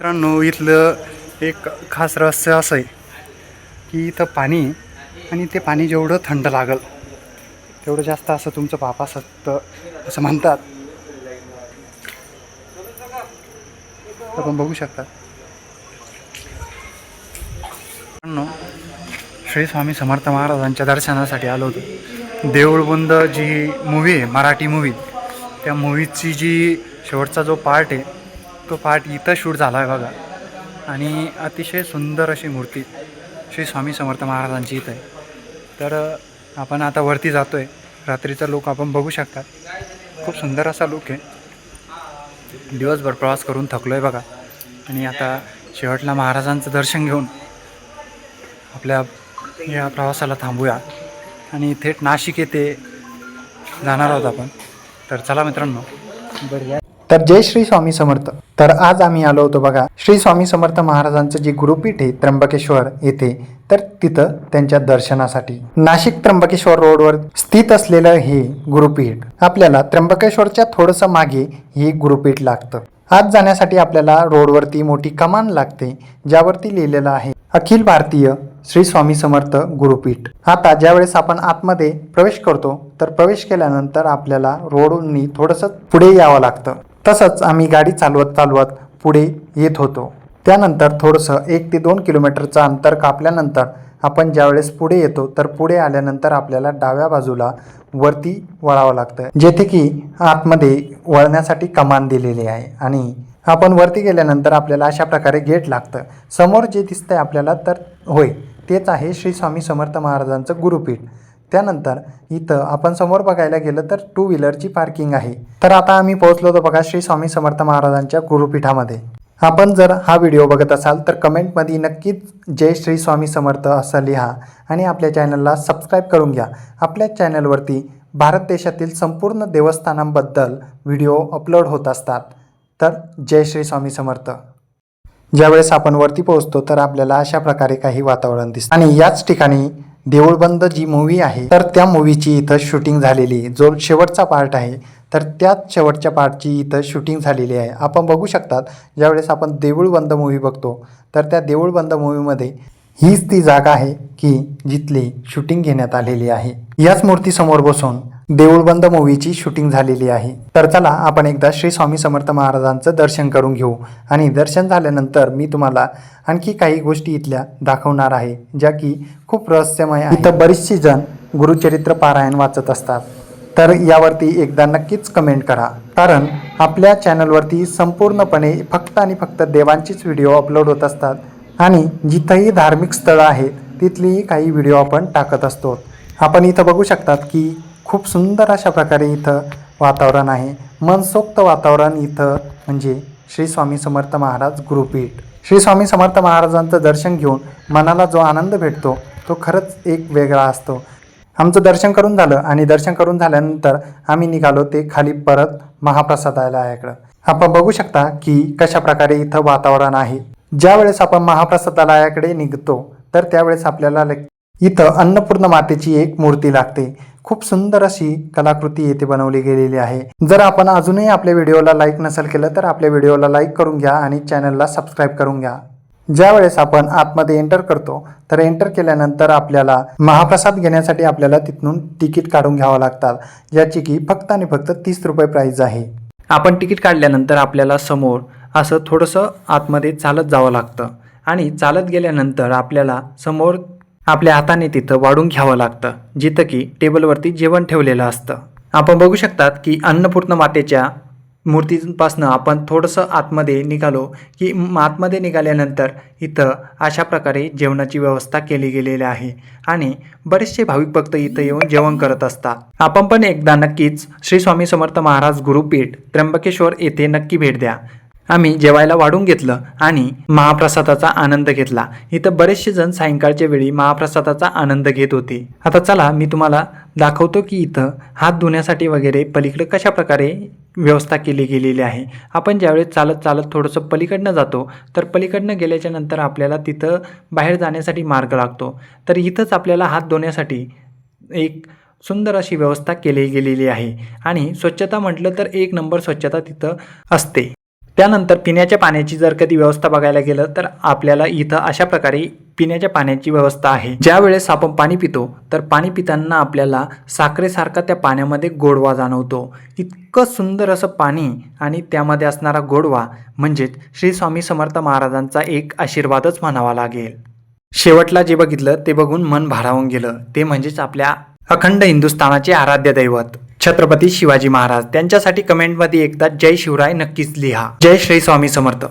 मित्रांनो इथलं एक खास रहस्य असं आहे की इथं पाणी आणि ते पाणी जेवढं थंड लागल तेवढं जास्त असं तुमचं पापा असतं असं म्हणतात. आपण बघू शकता. मित्रांनो श्री स्वामी समर्थ महाराजांच्या दर्शनासाठी आलो होतो. देऊळबंद जी मूवी आहे मराठी मूवी त्या मूवीची जी शेवटचा जो पार्ट आहे तो पार्ट इथं शूट झाला आहे बघा. आणि अतिशय सुंदर अशी मूर्ती श्री स्वामी समर्थ महाराजांची इथं आहे. तर आपण आता वरती जातो आहे रात्रीचा लुक आपण बघू शकता खूप सुंदर असा लुक आहे. दिवसभर प्रवास करून थकलो आहे बघा. आणि आता शेवटला महाराजांचं दर्शन घेऊन आपल्या या प्रवासाला थांबूया. आणि थेट नाशिक येथे जाणार आहोत आपण. तर चला मित्रांनो बरं तर जय श्री स्वामी समर्थ. तर आज आम्ही आलो होतो बघा श्री स्वामी समर्थ महाराजांचं जे गुरुपीठ आहे त्र्यंबकेश्वर येथे तर तिथं त्यांच्या दर्शनासाठी. नाशिक त्र्यंबकेश्वर रोडवर स्थित असलेलं हे गुरुपीठ आपल्याला त्र्यंबकेश्वरच्या थोडंसं मागे हे गुरुपीठ लागतं. आज जाण्यासाठी आपल्याला रोडवरती मोठी कमान लागते ज्यावरती लिहिलेलं आहे अखिल भारतीय श्री स्वामी समर्थ गुरुपीठ. आता ज्यावेळेस आपण आतमध्ये प्रवेश करतो तर प्रवेश केल्यानंतर आपल्याला रोडनी थोडंसं पुढे यावं लागतं. तसंच आम्ही गाडी चालवत चालवत पुढे येत होतो. त्यानंतर थोडंसं एक ते दोन किलोमीटरचं अंतर कापल्यानंतर आपण ज्यावेळेस पुढे येतो तर पुढे आल्यानंतर आपल्याला डाव्या बाजूला वरती वळावं लागतं जेथे की आतमध्ये वळण्यासाठी कमान दिलेली आहे आणि आपण वरती गेल्यानंतर आपल्याला अशा प्रकारे गेट लागतं. समोर जे दिसतंय आपल्याला तर होय तेच आहे श्री स्वामी समर्थ महाराजांचं गुरुपीठ. त्यानंतर इथं आपण समोर बघायला गेलं तर टू व्हीलरची पार्किंग आहे. तर आता आम्ही पोहोचलो होतो बघा श्री स्वामी समर्थ महाराजांच्या गुरुपीठामध्ये. आपण जर हा व्हिडिओ बघत असाल तर कमेंटमध्ये नक्कीच जय श्री स्वामी समर्थ असं लिहा आणि आपल्या चॅनलला सबस्क्राईब करून घ्या. आपल्या चॅनलवरती भारत देशातील संपूर्ण देवस्थानांबद्दल व्हिडिओ अपलोड होत असतात. तर जय श्री स्वामी समर्थ. ज्यावेळेस आपण वरती पोहोचतो तर आपल्याला अशा प्रकारे काही वातावरण दिसतं. आणि याच ठिकाणी देऊळबंद जी मूवी आहे तर त्या मूवीची इथं शूटिंग झालेली आहे. जो शेवटचा पार्ट आहे तर त्याच शेवटच्या पार्टची इथं शूटिंग झालेली आहे आपण बघू शकतात ज्यावेळेस आपण देऊळबंद मूवी बघतो तर त्या देऊळबंद मूवीमध्ये हीच ती जागा आहे की जिथली शूटिंग घेण्यात आलेली आहे याच मूर्तीसमोर बसून देऊळबंद मूवीची शूटिंग झालेली आहे. तर चला आपण एकदा श्री स्वामी समर्थ महाराजांचं दर्शन करून घेऊ. आणि दर्शन झाल्यानंतर मी तुम्हाला आणखी काही गोष्टी इथल्या दाखवणार आहे ज्या की खूप रहस्यमय आहे इथं बरीचशी जण गुरुचरित्र पारायण वाचत असतात. तर यावरती एकदा नक्कीच कमेंट करा. कारण आपल्या चॅनलवरती संपूर्णपणे फक्त आणि फक्त देवांचीच व्हिडिओ अपलोड होत असतात. आणि जिथंही धार्मिक स्थळं आहेत तिथलीही काही व्हिडिओ आपण टाकत असतो. आपण इथं बघू शकतात की खूप सुंदर अशा प्रकारे इथं वातावरण आहे. मनसोक्त वातावरण इथं म्हणजे श्री स्वामी समर्थ महाराज गुरुपीठ. श्री स्वामी समर्थ महाराजांचं दर्शन घेऊन मनाला जो आनंद भेटतो तो खरंच एक वेगळा असतो. आमचं दर्शन करून झालं आणि दर्शन करून झाल्यानंतर आम्ही निघालो ते खाली परत महाप्रसादालयाकडं आपण बघू शकता की कशा प्रकारे इथं वातावरण आहे. ज्या वेळेस आपण महाप्रसादालयाकडे निघतो तर त्यावेळेस आपल्याला इथं अन्नपूर्ण मातेची एक मूर्ती लागते. खूप सुंदर अशी कलाकृती येथे बनवली गेलेली आहे. जर आपण अजूनही आपल्या व्हिडिओला लाईक नसेल केलं तर आपल्या व्हिडिओला लाईक करून घ्या आणि चॅनलला सबस्क्राईब करून घ्या. ज्यावेळेस आपण आतमध्ये एंटर करतो तर एंटर केल्यानंतर आपल्याला महाप्रसाद घेण्यासाठी आपल्याला तिथून तिकीट काढून घ्यावं लागतात. ज्याची की फक्त आणि फक्त तीस रुपये प्राईज आहे. आपण तिकीट काढल्यानंतर आपल्याला समोर असं थोडंसं आतमध्ये चालत जावं लागतं. आणि चालत गेल्यानंतर आपल्याला समोर आपल्या हाताने तिथं वाढून घ्यावं लागतं जिथं की टेबलवरती जेवण ठेवलेलं असतं. आपण बघू शकतात की अन्नपूर्ण मातेच्या मूर्तीपासनं आपण थोडंसं आतमध्ये निघालो की आतमध्ये निघाल्यानंतर इथं अशा प्रकारे जेवणाची व्यवस्था केली गेलेली आहे आणि बरेचसे भाविक भक्त इथं येऊन जेवण करत असतात. आपण पण एकदा नक्कीच श्री स्वामी समर्थ महाराज गुरुपीठ त्र्यंबकेश्वर येथे नक्की भेट द्या. आम्ही जेवायला वाढून घेतलं आणि महाप्रसादाचा आनंद घेतला. इथं बरेचसे जण सायंकाळच्या वेळी महाप्रसादाचा आनंद घेत होते. आता चला मी तुम्हाला दाखवतो की इथं हात धुण्यासाठी वगैरे पलीकडे कशा प्रकारे व्यवस्था केली गेलेली आहे. आपण ज्यावेळेस चालत चालत थोडंसं पलीकडनं जातो तर पलीकडनं गेल्याच्यानंतर आपल्याला तिथं बाहेर जाण्यासाठी मार्ग लागतो. तर इथंच आपल्याला हात धुण्यासाठी एक सुंदर अशी व्यवस्था केली गेलेली आहे. आणि स्वच्छता म्हटलं तर एक नंबर स्वच्छता तिथं असते. त्यानंतर पिण्याच्या पाण्याची जर कधी व्यवस्था बघायला गेलं तर आपल्याला इथं अशा प्रकारे पिण्याच्या पाण्याची व्यवस्था आहे. ज्या वेळेस आपण पाणी पितो तर पाणी पिताना आपल्याला साखरेसारखा त्या पाण्यामध्ये गोडवा जाणवतो. इतकं सुंदर असं पाणी आणि त्यामध्ये असणारा गोडवा म्हणजेच श्री स्वामी समर्थ महाराजांचा एक आशीर्वादच म्हणावा लागेल. शेवटला जे बघितलं ते बघून मन भारावून गेलं. ते म्हणजेच आपल्या अखंड हिंदुस्थानाचे आराध्य दैवत. छत्रपती शिवाजी महाराज. त्यांच्यासाठी कमेंटमध्ये एकदा जय शिवराय नक्कीच लिहा. जय श्री स्वामी समर्थ.